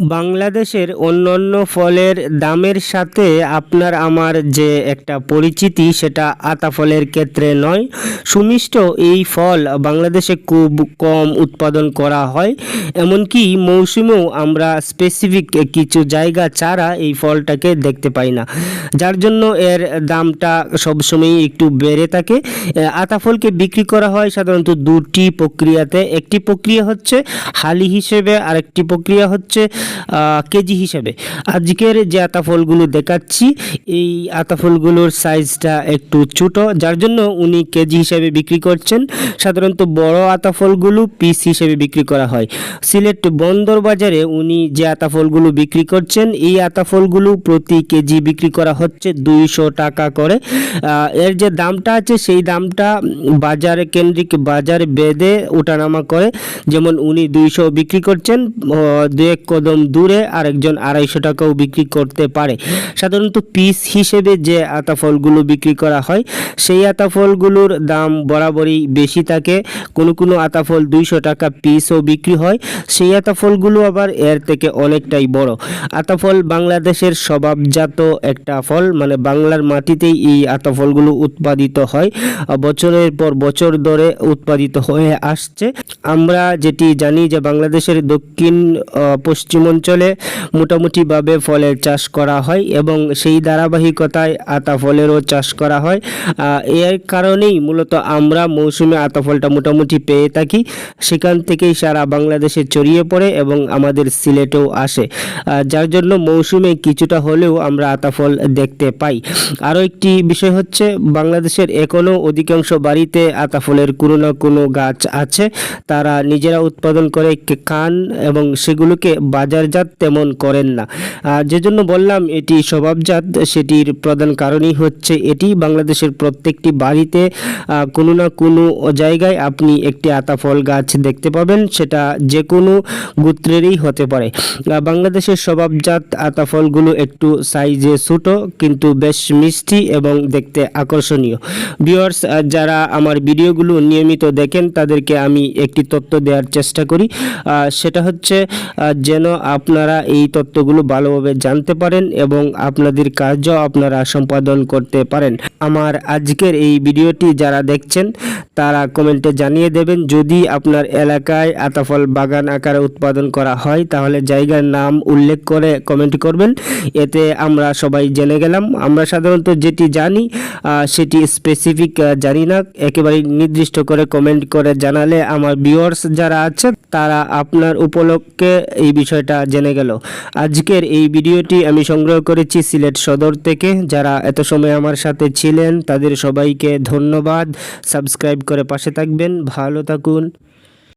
বাংলাদেশের অন্যান্য ফলের দামের সাথে আপনার আমার যে একটা পরিচিতি সেটা আতা ফলের ক্ষেত্রে নয়। সুমিষ্ট এই ফল বাংলাদেশে খুব কম উৎপাদন করা হয়। এমনকি মৌসুমেও আমরা স্পেসিফিক কিছু জায়গা ছাড়া এই ফলটাকে দেখতে পাই না। যার জন্য এর দামটা সবসময়ই একটু বেড়ে থাকে। আতা ফলকে বিক্রি করা হয় সাধারণত দুটি প্রক্রিয়াতে। একটি প্রক্রিয়া হচ্ছে হালি হিসেবে আরেকটি প্রক্রিয়া হচ্ছে কেজি হিসাবে। আজকের যে আতা ফলগুলো দেখাচ্ছি, এই আতা ফলগুলোর সাইজটা একটু ছোট, যার জন্য উনি কেজি হিসাবে বিক্রি করছেন। সাধারণত বড় আতা ফলগুলো পিস হিসেবে বিক্রি করা হয়। সিলেট বন্দর বাজারে উনি যে আতা ফলগুলো বিক্রি করছেন, এই আতা ফলগুলো প্রতি কেজি বিক্রি করা হচ্ছে দুইশো টাকা করে। এর যে দামটা আছে, সেই দামটা বাজারে কেন্দ্রিক বাজার বেঁধে ওঠানামা করে। যেমন উনি দুইশো বিক্রি করছেন দু এক কদম দূরে আরেকজন আড়াইশো টাকাও বিক্রি করতে পারে। সাধারণত পিস হিসেবে যে আতা ফলগুলো বিক্রি করা হয়, সেই আতা ফলগুলোর দাম বরাবরই বেশি থাকে। কোনো কোনো আতা ফল দুইশো টাকা পিসও বিক্রি হয়, সেই আতা ফলগুলো আবার এর থেকে অনেকটাই বড়। আতা ফল বাংলাদেশের স্বভাবজাত একটা ফল মানে বাংলার মাটিতেই এই আতা ফলগুলো উৎপাদিত হয়। বছরের পর বছর ধরে উৎপাদিত হয়ে আসছে। আমরা যেটি জানি যে বাংলাদেশের দক্ষিণ পশ্চিম অঞ্চলে মোটামুটিভাবে ফলের চাষ করা হয় এবং সেই ধারাবাহিকতায় আতা ফলেরও চাষ করা হয়। এর কারণেই মূলত আমরা মৌসুমে আতা ফলটা মোটামুটি পেয়ে থাকি। সেখান থেকেই সারা বাংলাদেশে ছড়িয়ে পড়ে এবং আমাদের সিলেটেও আসে। যার জন্য মৌসুমে কিছুটা হলেও আমরা আতা ফল দেখতে পাই। আরও একটি বিষয় হচ্ছে, বাংলাদেশের এখনও অধিকাংশ বাড়িতে আতা ফলের কোনো না কোনো গাছ আছে। তারা নিজেরা উৎপাদন করে খান এবং সেগুলোকে বাজারজাত তেমন করেন না। যে জন্য বললাম, এটি স্বভাবজাত, সেটির প্রধান কারণই হচ্ছে এটি বাংলাদেশের প্রত্যেকটি বাড়িতে কোনো না কোনো জায়গায় আপনি একটি আতা ফল গাছ দেখতে পাবেন, সেটা যে কোনো গোত্রেরই হতে পারে। বাংলাদেশের স্বভাবজাত আতা ফলগুলো একটু সাইজে ছোট, কিন্তু বেশ মিষ্টি এবং দেখতে আকর্ষণীয়। ভিউয়ার্স যারা আমার ভিডিওগুলো নিয়মিত দেখেন, তাদেরকে আমি একটি তথ্য দেওয়ার চেষ্টা করি। সেটা হচ্ছে যেন আপনারা এই তত্ত্বগুলো ভালোভাবে জানতে পারেন এবং আপনাদের কাজও আপনারা সম্পাদন করতে পারেন। আমার আজকের এই ভিডিওটি যারা দেখছেন, তারা কমেন্টে জানিয়ে দেবেন, যদি আপনার এলাকায় আতাফল বাগান আকারে উৎপাদন করা হয়, তাহলে জায়গার নাম উল্লেখ করে কমেন্ট করবেন। এতে আমরা সবাই জেনে গেলাম। আমরা সাধারণত যেটি জানি সেটি স্পেসিফিক জানি না। একেবারে নির্দিষ্ট করে কমেন্ট করে জানালে আমার ভিউয়ার্স যারা আছে তারা আপনার উপলক্ষে এই বিষয়টা জেনে গেল। আজকের এই ভিডিওটি আমি সংগ্রহ করেছি সিলেট সদর থেকে। যারা এত সময় আমার সাথে ছিলেন, তাদের সবাইকে ধন্যবাদ। সাবস্ক্রাইব করে পাশে থাকবেন। ভালো থাকুন।